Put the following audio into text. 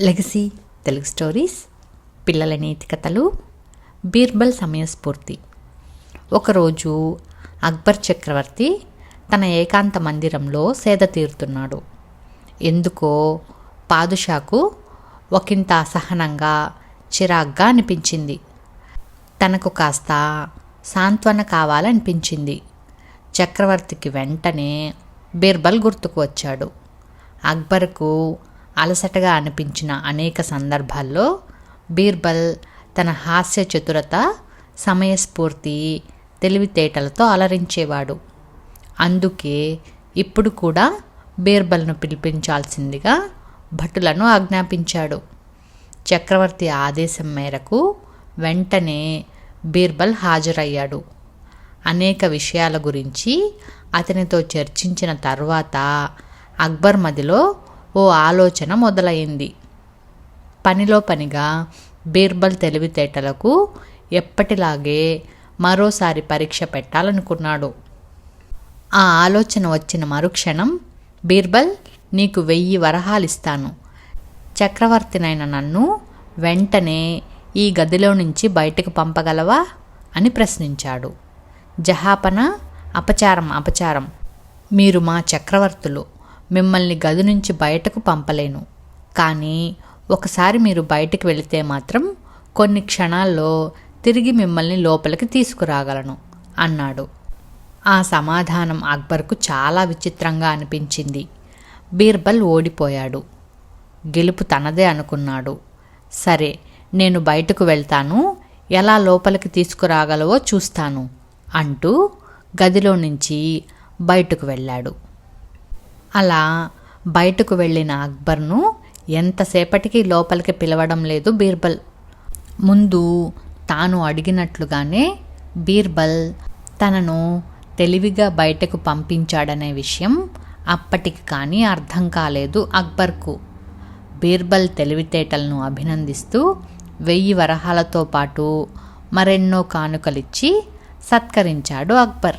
Legacy Telugu stories పిల్లల నీతి కథలు బీర్బల్ సమయస్ఫూర్తి ఒకరోజు అక్బర్ చక్రవర్తి తన ఏకాంత మందిరంలో సేద తీరుతున్నాడు. ఎందుకో పాదుషాకు ఒకంత అసహనంగా చిరాగ్గా అనిపించింది. తనకు కాస్త సాంత్వన కావాలనిపించింది. చక్రవర్తికి వెంటనే బీర్బల్ గుర్తుకు వచ్చాడు. అక్బర్కు అలసటగా అనిపించిన అనేక సందర్భాల్లో బీర్బల్ తన హాస్య చతురత సమయస్ఫూర్తి తెలివితేటలతో అలరించేవాడు. అందుకే ఇప్పుడు కూడా బీర్బల్ను పిలిపించాల్సిందిగా భటులను ఆజ్ఞాపించాడు. చక్రవర్తి ఆదేశం మేరకు వెంటనే బీర్బల్ హాజరయ్యాడు. అనేక విషయాల గురించి అతనితో చర్చించిన తర్వాత అక్బర్ మదిలో ఓ ఆలోచన మొదలైంది. పనిలో పనిగా బీర్బల్ తెలివితేటలకు ఎప్పటిలాగే మరోసారి పరీక్ష పెట్టాలనుకున్నాడు. ఆ ఆలోచన వచ్చిన మరుక్షణం బీర్బల్ నీకు వెయ్యి వరహాలిస్తాను. చక్రవర్తినైన నన్ను వెంటనే ఈ గదిలో నుంచి బయటకు పంపగలవా? అని ప్రశ్నించాడు. జహాపన అపచారం అపచారం. మీరు మా చక్రవర్తులు. మిమ్మల్ని గది నుంచి బయటకు పంపలేను. కానీ ఒకసారి మీరు బయటకు వెళితే మాత్రం కొన్ని క్షణాల్లో తిరిగి మిమ్మల్ని లోపలికి తీసుకురాగలను అన్నాడు. ఆ సమాధానం అక్బర్కు చాలా విచిత్రంగా అనిపించింది. బీర్బల్ ఓడిపోయాడు. గెలుపు తనదే అనుకున్నాడు. సరే నేను బయటకు వెళ్తాను ఎలా లోపలికి తీసుకురాగలవో చూస్తాను అంటూ గదిలో నుంచి బయటకు వెళ్ళాడు. అలా బయటకు వెళ్ళిన అక్బర్ను ఎంతసేపటికి లోపలికి పిలవడం లేదు బీర్బల్. ముందు తాను అడిగినట్లుగానే బీర్బల్ తనను తెలివిగా బయటకు పంపించాడనే విషయం అప్పటికి కానీ అర్థం కాలేదు అక్బర్కు. బీర్బల్ తెలివితేటలను అభినందిస్తూ వెయ్యి వరహాలతో పాటు మరెన్నో కానుకలిచ్చి సత్కరించాడు అక్బర్.